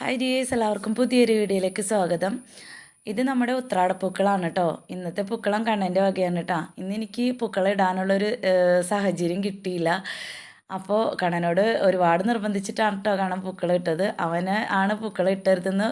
Hi dears എല്ലാവർക്കും പുതിയൊരു വീഡിയോയിലേക്ക് സ്വാഗതം. ഇത് നമ്മുടെ ഉത്രാട പൂക്കളാണ് കേട്ടോ ഇന്നത്തെ പൂക്കളം കണ്ണന്റെ വകയാണ് കേട്ടോ ഇന്ന് എനിക്ക് പൂക്കളം ഇടാനുള്ളൊരു സാഹചര്യം കിട്ടിയില്ല. അപ്പോൾ കണ്ണനോട് ഒരുപാട് നിർബന്ധിച്ചിട്ടാണ് കേട്ടോ കാണാൻ പൂക്കളം ഇട്ടത്. അവന് ആണ് പൂക്കളം ഇട്ടരുതെന്ന്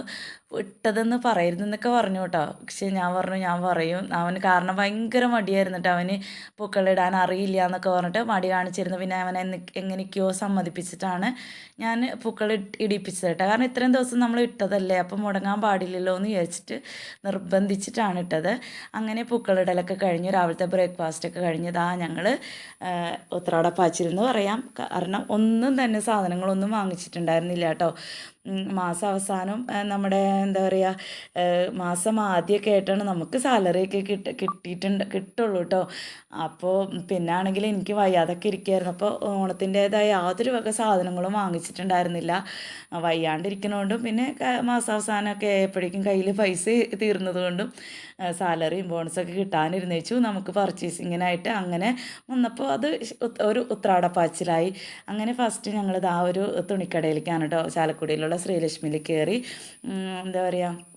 ഇട്ടതെന്ന് പറയരുതെന്നൊക്കെ പറഞ്ഞു കേട്ടോ. പക്ഷെ ഞാൻ പറഞ്ഞു ഞാൻ പറയും. അവന് കാരണം ഭയങ്കര മടിയായിരുന്നു കേട്ടോ. അവന് പൂക്കളിടാൻ അറിയില്ല എന്നൊക്കെ പറഞ്ഞിട്ട് മടി കാണിച്ചിരുന്നു. പിന്നെ അവനെ എങ്ങനെയൊക്കെയോ സമ്മതിപ്പിച്ചിട്ടാണ് ഞാൻ പൂക്കൾ ഇടിപ്പിച്ചത് കേട്ടോ. കാരണം ഇത്രയും ദിവസം നമ്മൾ ഇട്ടതല്ലേ? അപ്പം മുടങ്ങാൻ പാടില്ലല്ലോ എന്ന് വിചാരിച്ചിട്ട് നിർബന്ധിച്ചിട്ടാണ് ഇട്ടത്. അങ്ങനെ പൂക്കളിടലൊക്കെ കഴിഞ്ഞു രാവിലത്തെ ബ്രേക്ക്ഫാസ്റ്റൊക്കെ കഴിഞ്ഞതാ ഞങ്ങൾ ഉത്രാടപ്പാച്ചിരുന്നു പറയാം. കാരണം ഒന്നും തന്നെ സാധനങ്ങളൊന്നും വാങ്ങിച്ചിട്ടുണ്ടായിരുന്നില്ല കേട്ടോ. മാസാവസാനം നമ്മുടെ എന്താ പറയുക മാസം ആദ്യമൊക്കെ ആയിട്ടാണ് നമുക്ക് സാലറിയൊക്കെ കിട്ട കിട്ടിയിട്ടുണ്ട് കിട്ടുള്ളൂ കേട്ടോ അപ്പോൾ പിന്നെ ആണെങ്കിൽ എനിക്ക് വയ്യാതൊക്കെ ഇരിക്കുകയായിരുന്നു അപ്പോൾ ഓണത്തിന്റേതായ യാതൊരു വക സാധനങ്ങളും വാങ്ങിച്ചിട്ടുണ്ടായിരുന്നില്ല. വയ്യാണ്ടിരിക്കുന്നതുകൊണ്ടും പിന്നെ മാസാവസാനമൊക്കെ ആയപ്പോഴേക്കും കയ്യിൽ പൈസ തീർന്നതുകൊണ്ടും സാലറിയും ബോണസൊക്കെ കിട്ടാനിരുന്നേച്ചു. നമുക്ക് പർച്ചേസിങ്ങിനായിട്ട് അങ്ങനെ വന്നപ്പോൾ അത് ഒരു ഉത്രാടപ്പാച്ചിലായി അങ്ങനെ ഫസ്റ്റ് ഞങ്ങളിത് ആ ഒരു തുണിക്കടയിലേക്കാണ് കേട്ടോ ചാലക്കുടിയിലുള്ള ശ്രീലക്ഷ്മിയിൽ കയറി എന്താ പറയുക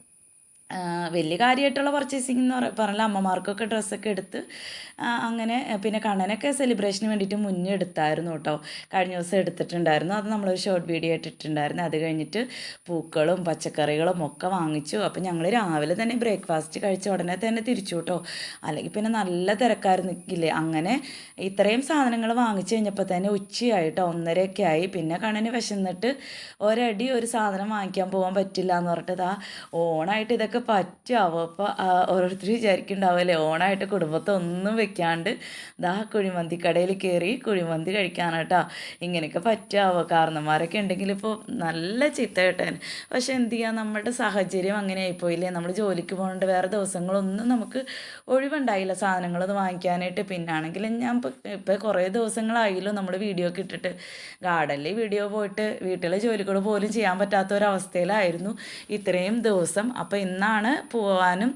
വലിയ കാര്യമായിട്ടുള്ള പർച്ചേസിംഗ് എന്ന് പറ പറഞ്ഞാൽ അമ്മമാർക്കൊക്കെ ഡ്രസ്സൊക്കെ എടുത്ത് അങ്ങനെ പിന്നെ കണ്ണനൊക്കെ സെലിബ്രേഷന് വേണ്ടിയിട്ട് മുന്നേ എടുത്തായിരുന്നു കേട്ടോ. കഴിഞ്ഞ ദിവസം എടുത്തിട്ടുണ്ടായിരുന്നു. അത് നമ്മളൊരു ഷോർട്ട് വീഡിയോ ആയിട്ട് ഇട്ടിട്ടുണ്ടായിരുന്നു. അത് കഴിഞ്ഞിട്ട് പൂക്കളും പച്ചക്കറികളും ഒക്കെ വാങ്ങിച്ചു. അപ്പം ഞങ്ങൾ രാവിലെ തന്നെ ബ്രേക്ക്ഫാസ്റ്റ് കഴിച്ച ഉടനെ തന്നെ തിരിച്ചു കേട്ടോ. അല്ലെങ്കിൽ പിന്നെ നല്ല തിരക്കായിരുന്നു നിൽക്കില്ലേ അങ്ങനെ ഇത്രയും സാധനങ്ങൾ വാങ്ങിച്ചു കഴിഞ്ഞപ്പോൾ തന്നെ ഉച്ചയായിട്ടോ ഒന്നരയൊക്കെ ആയി. പിന്നെ കണ്ണന് വിശന്നിട്ട് ഒരടി ഒരു സാധനം വാങ്ങിക്കാൻ പോകാൻ പറ്റില്ല എന്ന് പറഞ്ഞിട്ട് ഇതാ ഓണായിട്ട് ഇതൊക്കെ പറ്റുമോ അപ്പോൾ ഓരോരുത്തർ വിചാരിക്കുന്നുണ്ടാവുമല്ലേ? ഓണായിട്ട് കുടുംബത്തെ ഒന്നും വെക്കാണ്ട് ദാ കുഴിമന്തി കടയിൽ കയറി കുഴിമന്തി കഴിക്കാനാട്ടോ ഇങ്ങനെയൊക്കെ പറ്റുമോ കാരണന്മാരൊക്കെ ഉണ്ടെങ്കിൽ ഇപ്പോൾ നല്ല ചീത്ത കേട്ടേൻ പക്ഷെ എന്ത് ചെയ്യുക നമ്മുടെ സാഹചര്യം അങ്ങനെ ആയിപ്പോയില്ലേ? നമ്മൾ ജോലിക്ക് പോകുന്നുണ്ട് വേറെ ദിവസങ്ങളൊന്നും നമുക്ക് ഒഴിവുണ്ടായില്ല. സാധനങ്ങളത് വാങ്ങിക്കാനായിട്ട്. പിന്നാണെങ്കിൽ ഞാൻ ഇപ്പോൾ ഇപ്പോൾ കുറേ ദിവസങ്ങളായല്ലോ നമ്മൾ വീഡിയോ ഒക്കെ ഇട്ടിട്ട്. ഗാർഡനിൽ വീഡിയോ പോയിട്ട് വീട്ടിലെ ജോലികൾ പോലും ചെയ്യാൻ പറ്റാത്ത ഒരവസ്ഥയിലായിരുന്നു ഇത്രയും ദിവസം. അപ്പോൾ ഇന്നാണ് പോവാനും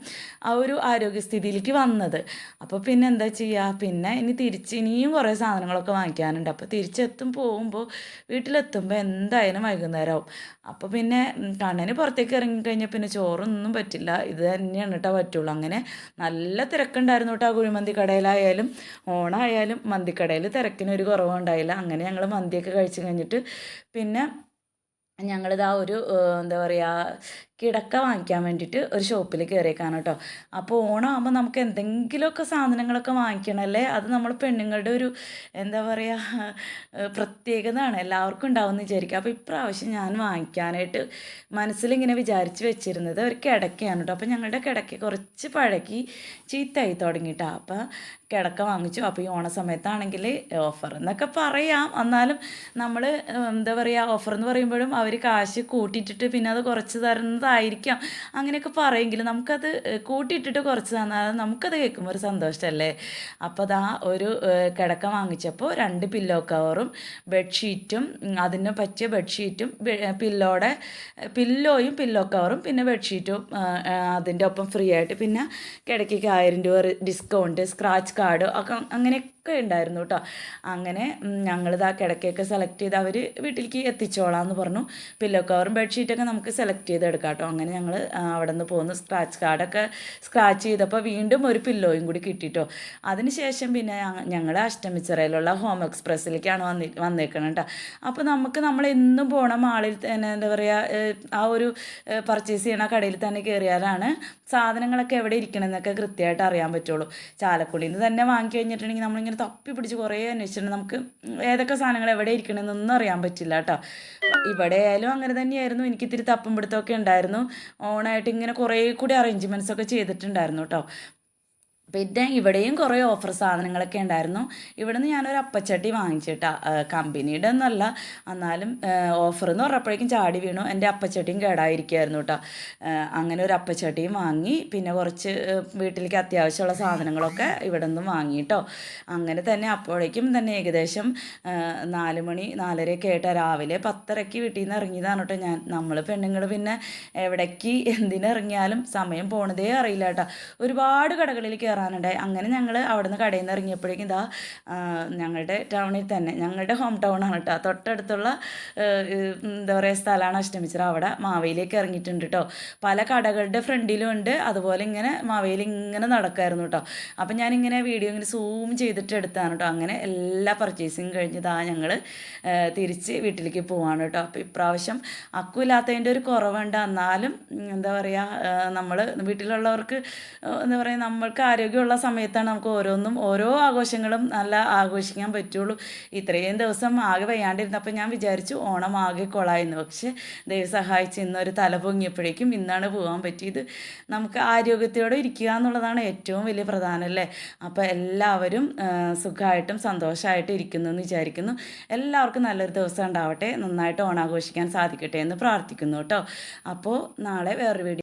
ആ ഒരു ആരോഗ്യസ്ഥിതിയിലേക്ക് വന്നത്. അപ്പോൾ പിന്നെ എന്താ ചെയ്യുക പിന്നെ ഇനി തിരിച്ച് ഇനിയും കുറേ സാധനങ്ങളൊക്കെ വാങ്ങിക്കാനുണ്ട്. അപ്പോൾ തിരിച്ചെത്തും പോകുമ്പോൾ വീട്ടിലെത്തുമ്പോൾ എന്തായാലും വൈകുന്നേരമാവും അപ്പോൾ പിന്നെ കണ്ണിന് പുറത്തേക്ക് ഇറങ്ങി കഴിഞ്ഞാൽ പിന്നെ ചോറൊന്നും പറ്റില്ല. ഇത് തന്നെയാണ് കേട്ടോ പറ്റുള്ളൂ. അങ്ങനെ നല്ല തിരക്കുണ്ടായിരുന്നു കേട്ടോ കുഴിമന്തി കടയിലായാലും. ഓണായാലും മന്തിക്കടയിൽ തിരക്കിന് ഒരു കുറവുണ്ടായില്ല. അങ്ങനെ ഞങ്ങൾ മന്തിയൊക്കെ കഴിച്ച് കഴിഞ്ഞിട്ട് പിന്നെ ഞങ്ങളിതാ ഒരു എന്താ പറയുക കിടക്ക വാങ്ങിക്കാൻ വേണ്ടിയിട്ട് ഒരു ഷോപ്പിൽ കയറിയേക്കാണ് കേട്ടോ അപ്പോൾ ഓണമാകുമ്പോൾ നമുക്ക് എന്തെങ്കിലുമൊക്കെ സാധനങ്ങളൊക്കെ വാങ്ങിക്കണമല്ലേ അത് നമ്മൾ പെണ്ണുങ്ങളുടെ ഒരു എന്താ പറയുക പ്രത്യേകതയാണ്. എല്ലാവർക്കും ഉണ്ടാവുമെന്ന് വിചാരിക്കുക അപ്പോൾ ഇപ്രാവശ്യം ഞാൻ വാങ്ങിക്കാനായിട്ട് മനസ്സിലിങ്ങനെ വിചാരിച്ച് വെച്ചിരുന്നത് ഒരു കിടക്കയാണ് കേട്ടോ അപ്പോൾ ഞങ്ങളുടെ കിടക്ക കുറച്ച് പഴകി ചീത്തയായി തുടങ്ങിയിട്ടാണ് അപ്പോൾ കിടക്ക വാങ്ങിച്ചു. അപ്പോൾ ഈ ഓണ സമയത്താണെങ്കിൽ ഓഫർ എന്നൊക്കെ പറയാം. എന്നാലും നമ്മൾ എന്താ പറയുക ഓഫർ എന്ന് പറയുമ്പോഴും അവർ കാശ് കൂട്ടിയിട്ടിട്ട് പിന്നെ അത് കുറച്ച് തരുന്നതായിരിക്കാം അങ്ങനെയൊക്കെ പറയുമെങ്കിലും നമുക്കത് കൂട്ടിയിട്ടിട്ട് കുറച്ച് തന്നാൽ നമുക്കത് കേൾക്കുമ്പോൾ ഒരു സന്തോഷമല്ലേ? അപ്പോൾ അതാ ഒരു കിടക്ക വാങ്ങിച്ചപ്പോൾ രണ്ട് പില്ലോ കവറും ബെഡ്ഷീറ്റും അതിന് പറ്റിയ ബെഡ്ഷീറ്റും പില്ലോടെ പില്ലോയും പില്ലോ കവറും പിന്നെ ബെഡ്ഷീറ്റും അതിന്റെ ഒപ്പം ഫ്രീ ആയിട്ട് പിന്നെ കിടക്കിക്ക് ആയിരം രൂപ ഡിസ്കൗണ്ട് സ്ക്രാച്ച് കാർഡ് ഒക്കെ അങ്ങനെയൊക്കെ ഉണ്ടായിരുന്നു കേട്ടോ. അങ്ങനെ ഞങ്ങളിത് ആ കിടക്കയൊക്കെ സെലക്ട് ചെയ്ത് അവർ വീട്ടിലേക്ക് എത്തിച്ചോളാം എന്ന് പറഞ്ഞു. പില്ലോ കവറും ബെഡ്ഷീറ്റൊക്കെ നമുക്ക് സെലക്ട് ചെയ്ത് എടുക്കാം കേട്ടോ. അങ്ങനെ ഞങ്ങൾ അവിടെ നിന്ന് പോകുന്നു സ്ക്രാച്ച് കാർഡൊക്കെ സ്ക്രാച്ച് ചെയ്തപ്പോൾ വീണ്ടും ഒരു പില്ലോയും കൂടി കിട്ടിയിട്ടോ അതിനുശേഷം പിന്നെ ഞങ്ങൾ അഷ്ടമിച്ചിറയിലുള്ള ഹോം എക്സ്പ്രസ്സിലേക്കാണ് വന്നി വന്നേക്കണം കേട്ടോ അപ്പോൾ നമുക്ക് നമ്മൾ എന്നും പോണ മാളിൽ തന്നെ എന്താ പറയുക ആ ഒരു പർച്ചേസ് ചെയ്യണ കടയിൽ തന്നെ കയറിയാലാണ് സാധനങ്ങളൊക്കെ എവിടെ ഇരിക്കണമെന്നൊക്കെ കൃത്യമായിട്ട് അറിയാൻ പറ്റുള്ളൂ. ചാലക്കുടിയിൽ നിന്ന് തന്നെ വാങ്ങി കഴിഞ്ഞിട്ടുണ്ടെങ്കിൽ നമ്മളിങ്ങനെ തപ്പി പിടിച്ച് കുറേ അന്വേഷിച്ചിട്ടുണ്ട് നമുക്ക് ഏതൊക്കെ സാധനങ്ങൾ എവിടെ ഇരിക്കണമെന്നൊന്നും അറിയാൻ പറ്റില്ല കേട്ടോ ഇവിടെ ആയാലും അങ്ങനെ തന്നെയായിരുന്നു. എനിക്ക് ഇത്തിരി തപ്പും പിടുത്തമൊക്കെ ഉണ്ടായിരുന്നു. ഓണായിട്ട് ഇങ്ങനെ കുറേ കൂടി അറേഞ്ച്മെന്റ്സ് ഒക്കെ ചെയ്തിട്ടുണ്ടായിരുന്നു കേട്ടോ പിന്നെ ഇവിടെയും കുറേ ഓഫർ സാധനങ്ങളൊക്കെ ഉണ്ടായിരുന്നു. ഇവിടെ നിന്ന് ഞാനൊരു അപ്പച്ചട്ടി വാങ്ങിച്ചിട്ടാ കമ്പനിയുടെ ഒന്നല്ല എന്നാലും ഓഫർ എന്ന് പറഞ്ഞപ്പോഴേക്കും ചാടി വീണു. എന്റെ അപ്പച്ചട്ടിയും കേടായിരിക്കുമായിരുന്നു കേട്ടോ അങ്ങനെ ഒരു അപ്പച്ചട്ടിയും വാങ്ങി. പിന്നെ കുറച്ച് വീട്ടിലേക്ക് അത്യാവശ്യമുള്ള സാധനങ്ങളൊക്കെ ഇവിടെ നിന്നും വാങ്ങി കേട്ടോ അങ്ങനെ തന്നെ അപ്പോഴേക്കും തന്നെ ഏകദേശം നാല് മണി നാലരയൊക്കെ ആയിട്ട്. രാവിലെ പത്തരയ്ക്ക് വീട്ടിൽ നിന്ന് ഇറങ്ങിയതാണ് കേട്ടോ ഞാൻ. നമ്മൾ പെണ്ണുങ്ങൾ പിന്നെ എവിടേക്ക് എന്തിനിറങ്ങിയാലും സമയം പോണതേ അറിയില്ല കേട്ടോ ഒരുപാട് കടകളിൽ കയറാൻ കയറാനുണ്ടായി അങ്ങനെ ഞങ്ങൾ അവിടെ നിന്ന് കടയിൽ നിന്ന് ഇറങ്ങിയപ്പോഴേക്കും ഇതാ ഞങ്ങളുടെ ടൗണിൽ തന്നെ ഞങ്ങളുടെ ഹോം ടൗൺ ആണ് കേട്ടോ തൊട്ടടുത്തുള്ള എന്താ പറയുക സ്ഥലമാണ് അഷ്ടമിച്ചിറ. അവിടെ മാവയിലേക്ക് ഇറങ്ങിയിട്ടുണ്ട് കേട്ടോ പല കടകളുടെ ഫ്രണ്ടിലും ഉണ്ട്. അതുപോലെ ഇങ്ങനെ മാവയിൽ ഇങ്ങനെ നടക്കായിരുന്നു കേട്ടോ അപ്പം ഞാനിങ്ങനെ വീഡിയോ ഇങ്ങനെ സൂം ചെയ്തിട്ട് എടുത്താണ് കേട്ടോ അങ്ങനെ എല്ലാ പർച്ചേസിങ് കഴിഞ്ഞതാ ഞങ്ങൾ തിരിച്ച് വീട്ടിലേക്ക് പോവാണ് കേട്ടോ അപ്പോൾ ഇപ്രാവശ്യം അക്കു അക്കുമില്ലാത്തതിന്റെ ഒരു കുറവുണ്ട്. എന്നാലും എന്താ പറയുക നമ്മൾ വീട്ടിലുള്ളവർക്ക് എന്താ പറയുക നമ്മൾക്ക് ആരോഗ്യമുള്ള സമയത്താണ് നമുക്ക് ഓരോന്നും ഓരോ ആഘോഷങ്ങളും നല്ല ആഘോഷിക്കാൻ പറ്റുള്ളൂ. ഇത്രയും ദിവസം ആകെ വയ്യാണ്ടിരുന്നപ്പോൾ ഞാൻ വിചാരിച്ചു ഓണം ആകെ കൊളായിരുന്നു പക്ഷേ ദൈവം സഹായിച്ച് ഇന്നൊരു തല പൊങ്ങിയപ്പോഴേക്കും ഇന്നാണ് പോകാൻ പറ്റിയത്. നമുക്ക് ആരോഗ്യത്തോടെ ഇരിക്കുക എന്നുള്ളതാണ് ഏറ്റവും വലിയ പ്രധാനം അല്ലേ? അപ്പോൾ എല്ലാവരും സുഖമായിട്ടും സന്തോഷമായിട്ടും ഇരിക്കുന്നു എന്ന് വിചാരിക്കുന്നു. എല്ലാവർക്കും നല്ലൊരു ദിവസം ഉണ്ടാവട്ടെ. നന്നായിട്ട് ഓണാഘോഷിക്കാൻ സാധിക്കട്ടെ എന്ന് പ്രാർത്ഥിക്കുന്നു കേട്ടോ. അപ്പോൾ നാളെ വേറൊരു വീഡിയോ